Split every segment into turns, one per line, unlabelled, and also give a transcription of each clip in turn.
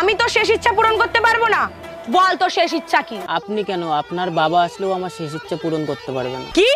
আমি তো শেষ ইচ্ছা পূরণ করতে পারব না। বল তো শেষ ইচ্ছা কি?
আপনি কেন? আপনার বাবা আসলেও আমার শেষ ইচ্ছা পূরণ করতে পারবে না।
কি?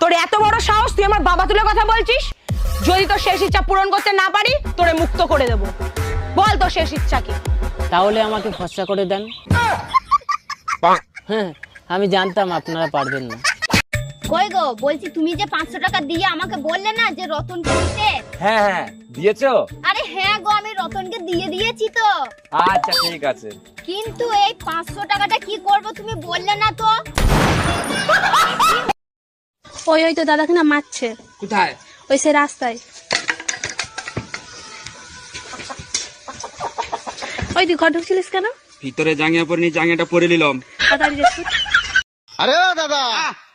তোর এত বড় সাহস তুই আমার বাবা তুলে কথা বলছিস? যদি তোর শেষ ইচ্ছা পূরণ করতে না পারি তোরে মুক্ত করে দেব। বল তোর শেষ ইচ্ছা কি?
তাহলে আমাকে ফসা করে দেন। হ্যাঁ আমি জানতাম আপনারা পারবেন না।
কই গো বলছি তুমি যে পাঁচশো টাকা দিয়ে আমাকে বললে না যে রতন দিতে
হ্যাঁ হ্যাঁ দিয়েছ?
আরে হ্যাঁ গো আমি রতনকে দিয়ে দিয়েছি তো।
আচ্ছা ঠিক আছে।
কিন্তু এই পাঁচশো টাকাটা কি করব তুমি বললে না তো?
ওই ওই তো দাদাকে না মারছে।
কোথায়?
ওই সে রাস্তায়। ওই তুই ঘর ঢুকছিলিস কেন?
ভিতরে জাঙ্গিয়া পরিনি জাঙ্গিয়াটা পরে নিলাম।
আরে দাদা!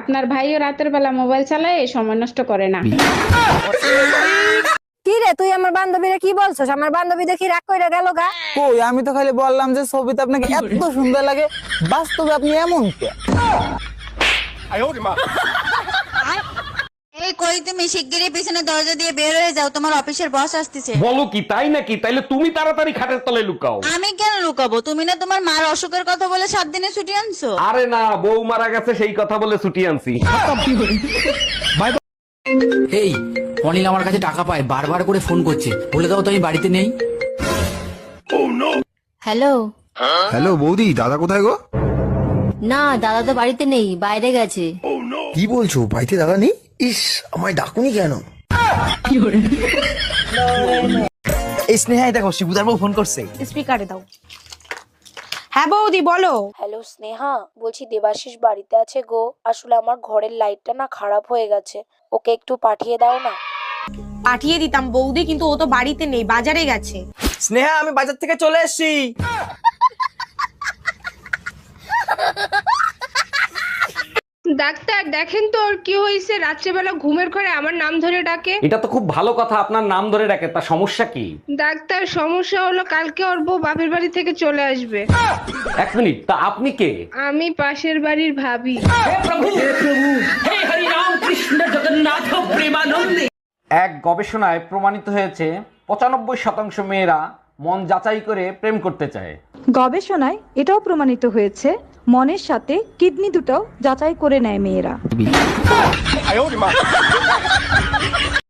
আপনার ভাইও রাতের বেলা মোবাইল চালায় সময় নষ্ট করে না।
কি রে তুই আমার বান্ধবীরা কি বলছস? আমার বান্ধবী দেখি রাগ কইরা গেল গা?
কই আমি তো খালি বললাম যে ছবিতে আপনাকে এত সুন্দর লাগে বাস্তবে আপনি এমন কে?
কই তুমি শিগগিরই পিছনে দরজা দিয়ে বের হয়ে যাও তোমার অফিসের বস আসতেছে।
বলো কি তাই নাকি? তাইলে তুমি তাড়াতাড়ি খাটের তলে লুকাও।
আমি কেন লুকাবো? তুমি না তোমার মার অসুখের কথা বলে সাত দিনে ছুটি আনছো?
আরে না বউ মারা গেছে সেই কথা বলে ছুটি আনছি।
এই অনিল আমার কাছে টাকা পায় বারবার করে ফোন করছে। বলে দাও তো আমি বাড়িতে নেই।
হ্যালো।
হ্যালো বৌদি দাদা কোথায় গো?
না দাদা তো বাড়িতে নেই বাইরে গেছে।
কি বলছো? বাড়িতে দাদা নেই? ইস আমায় ডাকুনি কেন?
এই স্নেহা দেখো শিবুদার বউ ফোন করছে।
স্পিকারে দাও। হ্যাঁ বৌদি বলো।
হ্যালো স্নেহা বলছি দেবাশিস বাড়িতে আছে গো। আসলে আমার ঘরের লাইটটা না খারাপ হয়ে গেছে। ওকে একটু পাঠিয়ে দাও না।
পাঠিয়ে দিতাম বৌদি কিন্তু ও তো বাড়িতে নেই বাজারে গেছে।
স্নেহা আমি বাজার থেকে চলে এসেছি।
ডাক্তার দেখেন তো ওর কি হয়েছে। রাত্রেবেলা ঘুমের ঘরে আমার নাম ধরে ডাকে।
এটা তো খুব ভালো কথা আপনার নাম ধরে ডাকে তা সমস্যা কি?
ডাক্তার সমস্যা হলো কালকে ওর বউ বাপের বাড়ি থেকে চলে আসবে।
এক মিনিট তা আপনি কে?
আমি পাশের বাড়ির ভাবি।
এক গবেষণায় প্রমাণিত হয়েছে পঁচানব্বই শতাংশ মেয়েরা মন যাচাই করে প্রেম করতে চায়।
গবেষণায় এটাও প্রমাণিত হয়েছে মনের সাথে কিডনি দুটো যাচাই করে নেয় মেয়েরা।